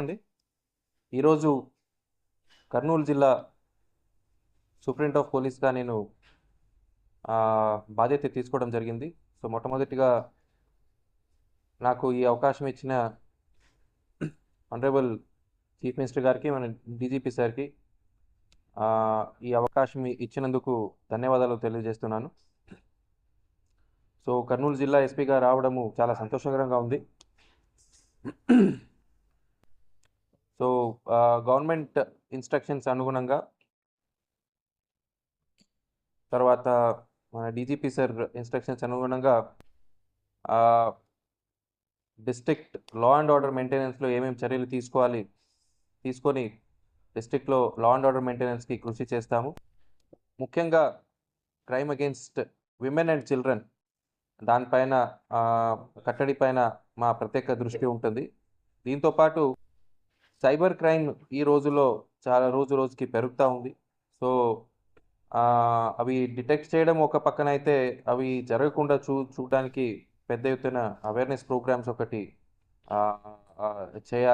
అండి ఈరోజు కర్నూలు జిల్లా సూపరింట్ ఆఫ్ పోలీస్గా నేను బాధ్యత తీసుకోవడం జరిగింది. సో మొట్టమొదటిగా నాకు ఈ అవకాశం ఇచ్చిన ఆనరేబుల్ చీఫ్ మినిస్టర్ గారికి మన డీజీపీ సార్కి ఈ అవకాశం ఇచ్చినందుకు ధన్యవాదాలు తెలియజేస్తున్నాను. సో కర్నూలు జిల్లా ఎస్పీగా రావడము చాలా సంతోషకరంగా ఉంది. సో గవర్నమెంట్ ఇన్స్ట్రక్షన్స్ అనుగుణంగా తర్వాత మన డీజీపీ సార్ ఇన్స్ట్రక్షన్స్ అనుగుణంగా డిస్ట్రిక్ట్ లా అండ్ ఆర్డర్ మెయింటెనెన్స్లో ఏమేమి చర్యలు తీసుకోవాలి తీసుకొని డిస్ట్రిక్ట్లో లా అండ్ ఆర్డర్ మెయింటెనెన్స్కి కృషి చేస్తాము. ముఖ్యంగా crime against women and children దానిపైన కట్టడి పైన మా ప్రత్యేక దృష్టి ఉంటుంది. దీంతో పాటు సైబర్ క్రైమ్ ఈ రోజుల్లో చాలా రోజు రోజుకి పెరుగుతూ ఉంది. సో అవి డిటెక్ట్ చేయడం ఒక పక్కన అయితే అవి జరగకుండా చూ చూడడానికి పెద్ద ఎత్తున అవేర్నెస్ ప్రోగ్రామ్స్ ఒకటి చేయ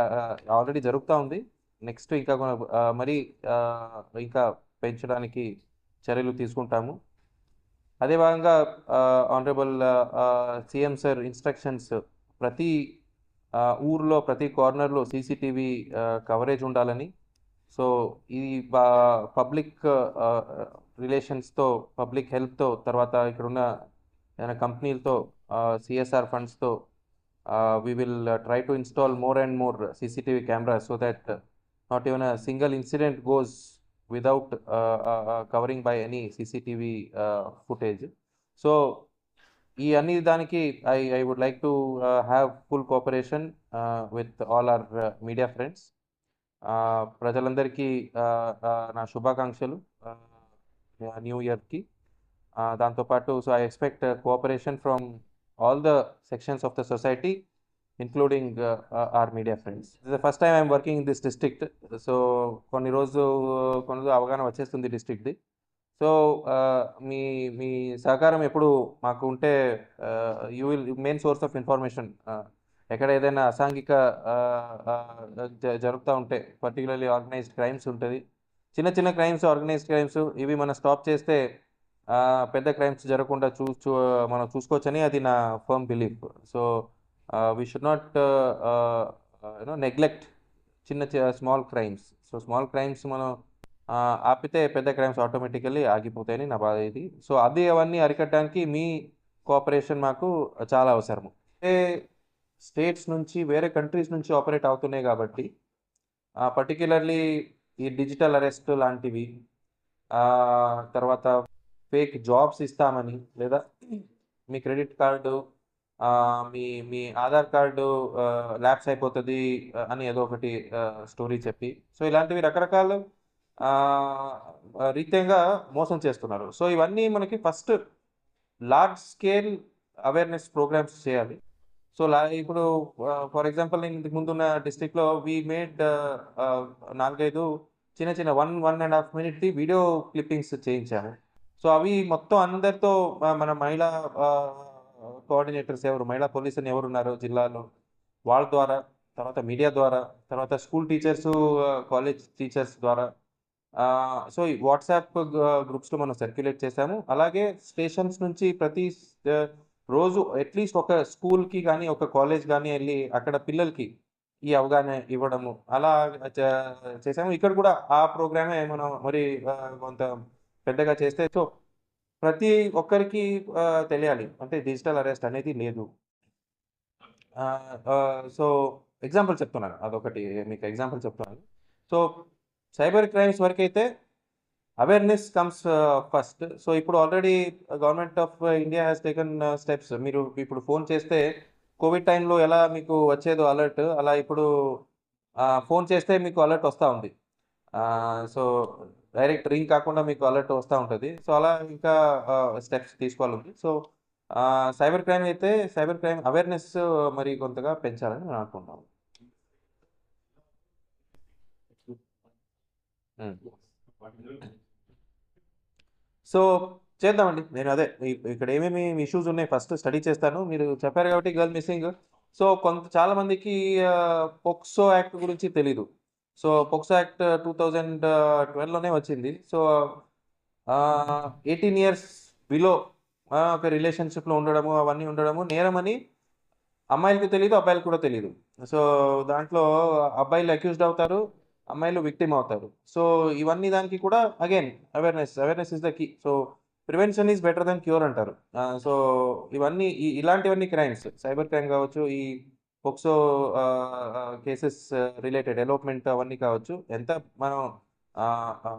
ఆల్రెడీ జరుగుతూ ఉంది. నెక్స్ట్ ఇంకా మరి ఇంకా పెంచడానికి చర్యలు తీసుకుంటాము. అదే భాగంగా ఆనరబుల్ సీఎం సార్ ఇన్స్ట్రక్షన్స్ ప్రతి ఊర్లో ప్రతి కార్నర్లో సీసీటీవీ కవరేజ్ ఉండాలని. సో ఈ పబ్లిక్ రిలేషన్స్తో పబ్లిక్ హెల్ప్తో తర్వాత ఇక్కడున్న ఏదైనా కంపెనీలతో CSR ఫండ్స్తో we will try to install more and more CCTV camera so that not even a single incident goes without covering by any CCTV footage so ఈ అన్ని దానికి I I would like to have full cooperation with all our media friends ప్రజలందరికీ uh, uh, నా శుభాకాంక్షలు new ఇయర్కి దాంతోపాటు so I expect cooperation from all the sections of the society including our media friends the first time I'm working in this district so కొన్ని రోజు కొన్ని రోజు అవగాహన వచ్చేస్తుంది డిస్ట్రిక్ట్ది సో uh, మీ మీ సహకారం ఎప్పుడు మాకు ఉంటే you will main source of information ఎక్కడ ఏదైనా అసాంఘిక uh, uh, జరుగుతూ ఉంటే పర్టికులర్లీ ఆర్గనైజ్డ్ క్రైమ్స్ ఉంటుంది. చిన్న చిన్న క్రైమ్స్ ఆర్గనైజ్డ్ క్రైమ్స్ ఇవి మనం స్టాప్ చేస్తే పెద్ద క్రైమ్స్ జరగకుండా చూ మనం చూసుకోవచ్చని అది నా firm belief so we should not you know neglect చిన్న small crimes so small crimes మనం uh, ఆపితే పెద్ద క్రైమ్స్ ఆటోమేటికల్లీ ఆగిపోతాయని నా బాధ ఇది. సో అది అవన్నీ అరికట్టడానికి మీ కోఆపరేషన్ మాకు చాలా అవసరము. ఏ స్టేట్స్ నుంచి వేరే కంట్రీస్ నుంచి ఆపరేట్ అవుతున్నాయి కాబట్టి పర్టికులర్లీ ఈ డిజిటల్ అరెస్ట్ లాంటివి తర్వాత ఫేక్ జాబ్స్ ఇస్తామని లేదా మీ క్రెడిట్ కార్డు మీ మీ ఆధార్ కార్డు ల్యాప్స్ అయిపోతుంది అని ఏదో ఒకటి స్టోరీ చెప్పి. సో ఇలాంటివి రకరకాల రీత్యంగా మోసం చేస్తున్నారు. సో ఇవన్నీ మనకి first large scale awareness programmes చేయాలి. సో లా ఇప్పుడు ఫర్ ఎగ్జాంపుల్ నేను ఇంతకు ముందున్న డిస్టిక్లో వీ మేడ్ నాలుగైదు చిన్న చిన్న వన్ వన్ అండ్ హాఫ్ మినిట్ది వీడియో క్లిప్పింగ్స్ చేయించాము. సో అవి మొత్తం అందరితో మన మహిళా కోఆర్డినేటర్స్ ఎవరు? మహిళా పోలీసులు ఎవరు ఉన్నారో జిల్లాలో? వాళ్ళ ద్వారా తర్వాత మీడియా ద్వారా తర్వాత స్కూల్ టీచర్స్ కాలేజ్ టీచర్స్ ద్వారా. సో ఈ వాట్సాప్ గ్రూప్స్లో మనం సర్క్యులేట్ చేశాము. అలాగే స్టేషన్స్ నుంచి ప్రతి రోజు అట్లీస్ట్ ఒక స్కూల్కి కానీ ఒక కాలేజ్ కానీ వెళ్ళి అక్కడ పిల్లలకి ఈ అవగాహన ఇవ్వడము. అలా చేసాము ఇక్కడ కూడా ఆ ప్రోగ్రామే మనం మరి కొంత పెద్దగా చేస్తే సో ప్రతి ఒక్కరికి తెలియాలి. అంటే డిజిటల్ అరెస్ట్ అనేది లేదు. సో ఎగ్జాంపుల్ చెప్తున్నాను. అదొకటి మీకు ఎగ్జాంపుల్ చెప్తున్నాను. సో సైబర్ క్రైమ్స్ వరకు అయితే అవేర్నెస్ కమ్స్ ఫస్ట్. సో ఇప్పుడు already government of India has taken steps. మీరు ఇప్పుడు ఫోన్ చేస్తే కోవిడ్ టైంలో ఎలా మీకు వచ్చేదో అలర్ట్ అలా ఇప్పుడు ఫోన్ చేస్తే మీకు అలర్ట్ వస్తూ ఉంది. సో డైరెక్ట్ రింగ్ కాకుండా మీకు అలర్ట్ వస్తూ ఉంటుంది. సో అలా ఇంకా స్టెప్స్ తీసుకోవాలి సో సైబర్ క్రైమ్ అయితే సైబర్ క్రైమ్ అవేర్నెస్ మరి కొంతగా పెంచాలని నేను అనుకుంటున్నాను. సో చేద్దామండి. నేను అదే ఇక్కడ ఏమేమి ఇష్యూస్ ఉన్నాయి ఫస్ట్ స్టడీ చేస్తాను. మీరు చెప్పారు కాబట్టి గర్ల్ మిస్సింగ్. సో కొంత చాలా మందికి పొక్సో యాక్ట్ గురించి తెలీదు. So POCSO act two thousand ట్వెల్వ్లోనే వచ్చింది. సో ఎయిటీన్ ఇయర్స్ బిలో ఒక రిలేషన్షిప్లో ఉండడము అవన్నీ ఉండడము నేరమని అమ్మాయిలకు తెలియదు అబ్బాయిలకు కూడా తెలియదు సో దాంట్లో అబ్బాయిలు అక్యూజ్డ్ అవుతారు అమ్మాయిలు విక్టిమ్ అవుతారు. సో ఇవన్నీ దానికి కూడా again awareness awareness is the key so prevention is better than cure అంటారు. సో ఇవన్నీ ఈ- ఇలాంటివన్నీ క్రైమ్స్ సైబర్ క్రైమ్ కావచ్చు ఈ పోక్సో కేసెస్ రిలేటెడ్ ఎలోప్మెంట్ అవన్నీ కావచ్చు. ఎంత మనం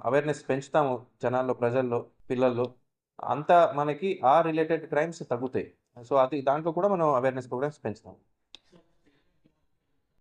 అవేర్నెస్ పెంచుతాము జనాల్లో ప్రజల్లో పిల్లల్లో అంత మనకి ఆ రిలేటెడ్ క్రైమ్స్ తగ్గుతాయి. సో అది దాంట్లో కూడా మనం అవేర్నెస్ ప్రోగ్రామ్స్ పెంచుతాము.